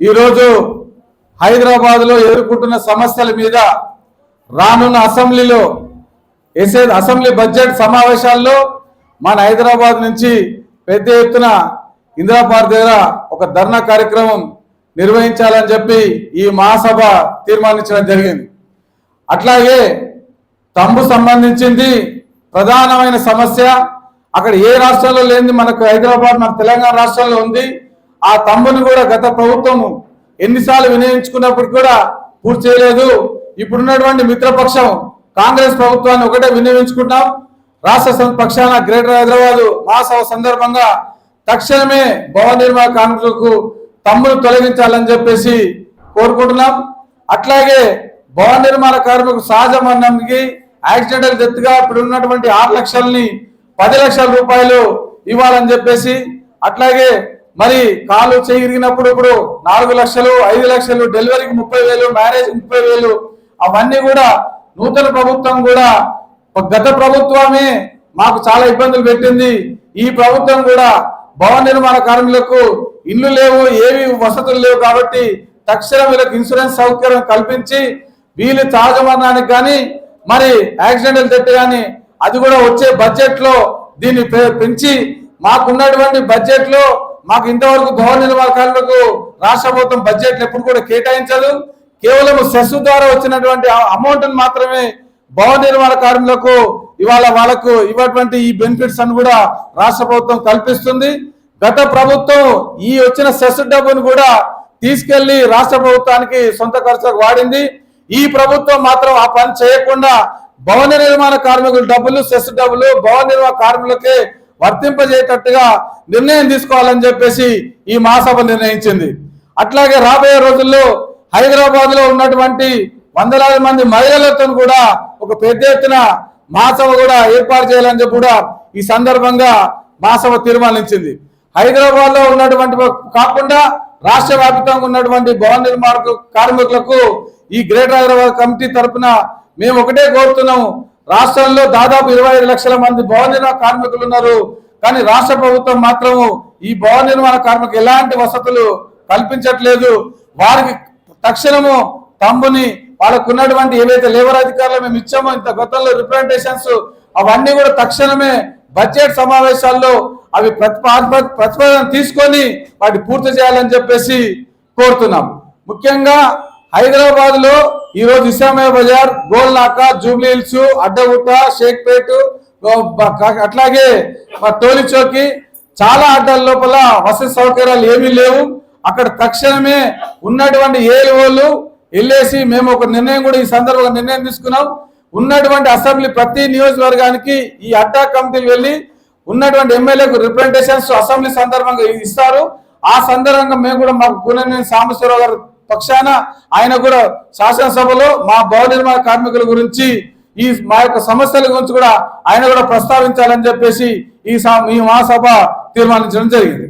ఈరోజు హైదరాబాద్లో ఎదుర్కొంటున్న సమస్యల మీద రానున్న అసెంబ్లీలో ఎసే అసెంబ్లీ బడ్జెట్ సమావేశాల్లో మన హైదరాబాద్ నుంచి పెద్ద ఎత్తున ఇందిరాపార్క్ దగ్గర ఒక ధర్నా కార్యక్రమం నిర్వహించాలని చెప్పి ఈ మహాసభ తీర్మానించడం జరిగింది. అట్లాగే తంబు సంబంధించింది ప్రధానమైన సమస్య అక్కడ ఏ రాష్ట్రంలో లేనిది మనకు హైదరాబాద్ మన తెలంగాణ రాష్ట్రంలో ఉంది. ఆ తమ్ముని కూడా గత ప్రభుత్వం ఎన్నిసార్లు వినియోగించుకున్నప్పుడు కూడా పూర్తి చేయలేదు. ఇప్పుడున్నటువంటి మిత్రపక్షం కాంగ్రెస్ ప్రభుత్వాన్ని ఒకటే వినియోగించుకుంటాం రాష్ట్ర సం- పక్షాన గ్రేటర్ హైదరాబాద్ మహాసభ సందర్భంగా తక్షణమే భవన నిర్మాణ కార్మికులకు తమ్ముడు తొలగించాలని చెప్పేసి కోరుకుంటున్నాం. అట్లాగే భవన నిర్మాణ కార్మికు సహజ మరణంకి యాక్సిడెంటల్ డెత్గా ఇప్పుడు ఉన్నటువంటి ఆరు లక్షల్ని పది లక్షల రూపాయలు ఇవ్వాలని చెప్పేసి అట్లాగే మరి కాలు చేయిరిగినప్పుడు ఇప్పుడు నాలుగు లక్షలు ఐదు లక్షలు డెలివరీకి ముప్పై వేలు మ్యారేజ్ ముప్పై వేలు అవన్నీ కూడా నూతన ప్రభుత్వం కూడా గత ప్రభుత్వమే మాకు చాలా ఇబ్బందులు పెట్టింది. ఈ ప్రభుత్వం కూడా భవన నిర్మాణ కార్మికులకు ఇల్లు లేవు ఏవి వసతులు లేవు కాబట్టి తక్షణం వీళ్ళకి ఇన్సూరెన్స్ సౌకర్యం కల్పించి వీళ్ళు తాజమరణానికి కానీ మరి యాక్సిడెంటల్ డెత్ కానీ అది కూడా వచ్చే బడ్జెట్లో దీన్ని పెంచి మాకున్నటువంటి బడ్జెట్లో మాకు ఇంతవరకు భవన నిర్మాణ కార్మికులకు రాష్ట్ర ప్రభుత్వం బడ్జెట్ ఎప్పుడు కూడా కేటాయించదు. కేవలం సెస్ ద్వారా వచ్చినటువంటి అమౌంట్ మాత్రమే భవన నిర్మాణ కార్మికులకు ఇవాళ వాళ్ళకు ఇవ్వటువంటి ఈ బెనిఫిట్స్ అని కూడా రాష్ట్ర ప్రభుత్వం కల్పిస్తుంది. గత ప్రభుత్వం ఈ వచ్చిన సెస్ డబ్బును కూడా తీసుకెళ్ళి రాష్ట్ర ప్రభుత్వానికి సొంత ఖర్చులకు వాడింది. ఈ ప్రభుత్వం మాత్రం ఆ పని చేయకుండా భవన నిర్మాణ కార్మికుల డబ్బులు సెస్ డబ్బులు భవన నిర్మాణ కార్మికులకే వర్తింపజేయటట్టుగా నిర్ణయం తీసుకోవాలని చెప్పేసి ఈ మహాసభ నిర్ణయించింది. అట్లాగే రాబోయే రోజుల్లో హైదరాబాద్లో ఉన్నటువంటి వందలాది మంది మహిళలతో కూడా ఒక పెద్ద ఎత్తున మహాసభ కూడా ఏర్పాటు చేయాలని చెప్పి కూడా ఈ సందర్భంగా మహాసభ తీర్మానించింది. హైదరాబాద్లో ఉన్నటువంటి కాకుండా రాష్ట్ర వ్యాప్తంగా ఉన్నటువంటి భవన నిర్మాణ కార్మికులకు ఈ గ్రేటర్ హైదరాబాద్ కమిటీ తరపున మేము ఒకటే కోరుతున్నాము. రాష్ట్రంలో దాదాపు ఇరవై ఐదు లక్షల మంది భవన నిర్మాణ కార్మికులు ఉన్నారు. కానీ రాష్ట్ర ప్రభుత్వం మాత్రము ఈ భవన నిర్మాణ కార్మికులు ఎలాంటి వసతులు కల్పించట్లేదు. వారికి తక్షణము తమ్ముని వాళ్ళకు ఉన్నటువంటి ఏవైతే లేబర్ అధికారులు మేము ఇచ్చామో ఇంత గతంలో రిప్రజెంటేషన్స్ అవన్నీ కూడా తక్షణమే బడ్జెట్ సమావేశాల్లో అవి ప్రతిపాదన తీసుకొని వాటి పూర్తి చేయాలని చెప్పేసి కోరుతున్నాం ముఖ్యంగా హైదరాబాద్ ఈ రోజు ఇస్లామియా బజార్ గోల్నాక జూబ్లీ హిల్స్ అడ్డగుట్ట షేక్పేట్ అట్లాగే టోలీ చౌకి చాలా అడ్డాల లోపల వసతి సౌకర్యాలు ఏమీ లేవు. అక్కడ తక్షణమే ఉన్నటువంటి ఏఓలు వెళ్ళేసి మేము ఒక నిర్ణయం కూడా ఈ సందర్భంగా నిర్ణయం తీసుకున్నాం. ఉన్నటువంటి అసెంబ్లీ ప్రతి నియోజకవర్గానికి ఈ అడ్డా కమిటీలు వెళ్ళి ఉన్నటువంటి ఎమ్మెల్యేకు రిప్రజెంటేషన్స్ అసెంబ్లీ సందర్భంగా ఇస్తారు. ఆ సందర్భంగా మేము కూడా మాకు కూననేని సాంబశివరావు గారు పక్షాన ఆయన కూడా శాసనసభలో మా భవన నిర్మాణ కార్మికుల గురించి ఈ మా యొక్క సమస్యల గురించి కూడా ఆయన కూడా ప్రస్తావించాలని చెప్పేసి ఈ సా- ఈ మహాసభ తీర్మానించడం జరిగింది.